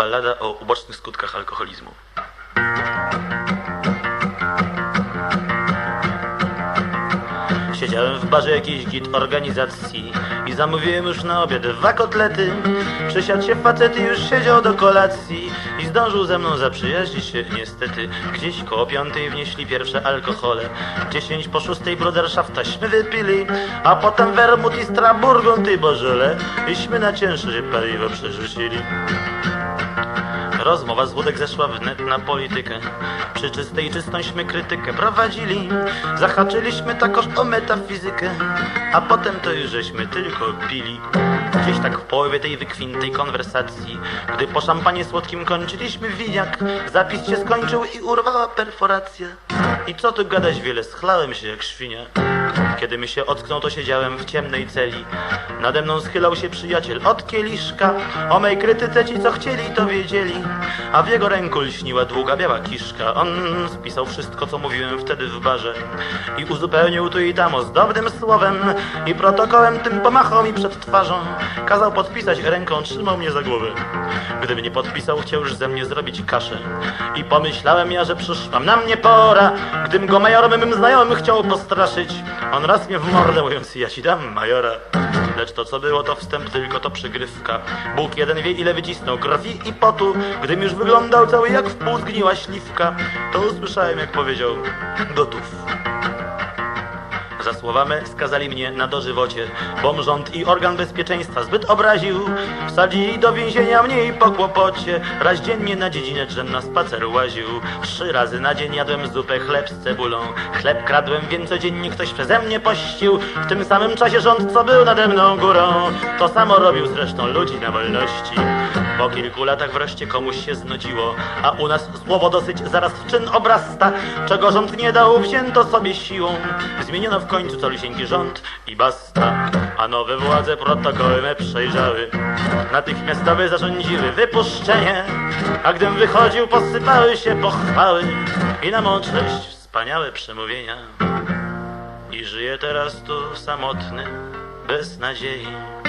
Ballada o ubocznych skutkach alkoholizmu. Siedziałem w barze jakiejś git organizacji i zamówiłem już na obiad dwa kotlety. Przysiadł się facet i już siedział do kolacji i zdążył ze mną zaprzyjaźnić się niestety. Gdzieś koło piątej wnieśli pierwsze alkohole, dziesięć po szóstej broderszaftaśmy wypili, a potem wermut i straburgą ty bożele iśmy na cięższe paliwo przerzucili. Rozmowa z wódek zeszła wnet na politykę. Przy czystej czystąśmy krytykę prowadzili. Zahaczyliśmy takoż o metafizykę, a potem to już żeśmy tylko pili. Gdzieś tak w połowie tej wykwintej konwersacji, gdy po szampanie słodkim kończyliśmy winiak, zapis się skończył i urwała perforacja. I co tu gadać wiele, schlałem się jak świnia. Kiedy mi się ocknął, to siedziałem w ciemnej celi. Nade mną schylał się przyjaciel od kieliszka. O mej krytyce ci, co chcieli, to wiedzieli. A w jego ręku lśniła długa, biała kiszka. On spisał wszystko, co mówiłem wtedy w barze. I uzupełnił tu i tam ozdobnym słowem. I protokołem tym pomachał mi przed twarzą. Kazał podpisać ręką, trzymał mnie za głowę. Gdybym nie podpisał, chciał już ze mnie zrobić kaszę. I pomyślałem ja, że przyszła na mnie pora. Gdym go majorem mym znajomym chciał postraszyć. On raz mnie w mordę mówiąc, ja ci dam majora. Lecz to co było to wstęp, tylko to przygrywka. Bóg jeden wie ile wycisnął krwi i potu. Gdym już wyglądał cały jak w pół zgniła śliwka, to usłyszałem jak powiedział, gotów. Za słowami skazali mnie na dożywocie, bom rząd i organ bezpieczeństwa zbyt obraził. Wsadzili do więzienia mnie i po kłopocie. Raz dziennie na dziedzinę drzem na spacer łaził. Trzy razy na dzień jadłem zupę chleb z cebulą. Chleb kradłem, wiem codziennie ktoś przeze mnie pościł. W tym samym czasie rząd, co był nade mną górą, to samo robił zresztą ludzi na wolności. Po kilku latach wreszcie komuś się znudziło, a u nas słowo dosyć zaraz w czyn obrasta. Czego rząd nie dał, wzięto sobie siłą. Zmieniono w końcu calusieńki rząd i basta. A nowe władze protokoły me przejrzały. Natychmiastowe zarządziły wypuszczenie. A gdym wychodził, posypały się pochwały. I na mą cześć wspaniałe przemówienia. I żyję teraz tu samotny, bez nadziei.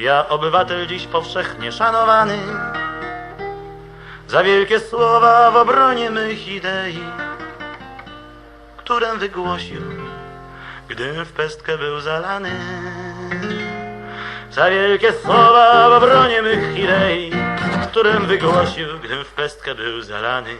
Ja, obywatel dziś powszechnie szanowany, za wielkie słowa w obronie mych idei, którym wygłosił, gdym w pestkę był zalany. Za wielkie słowa w obronie mych idei, którym wygłosił, gdym w pestkę był zalany.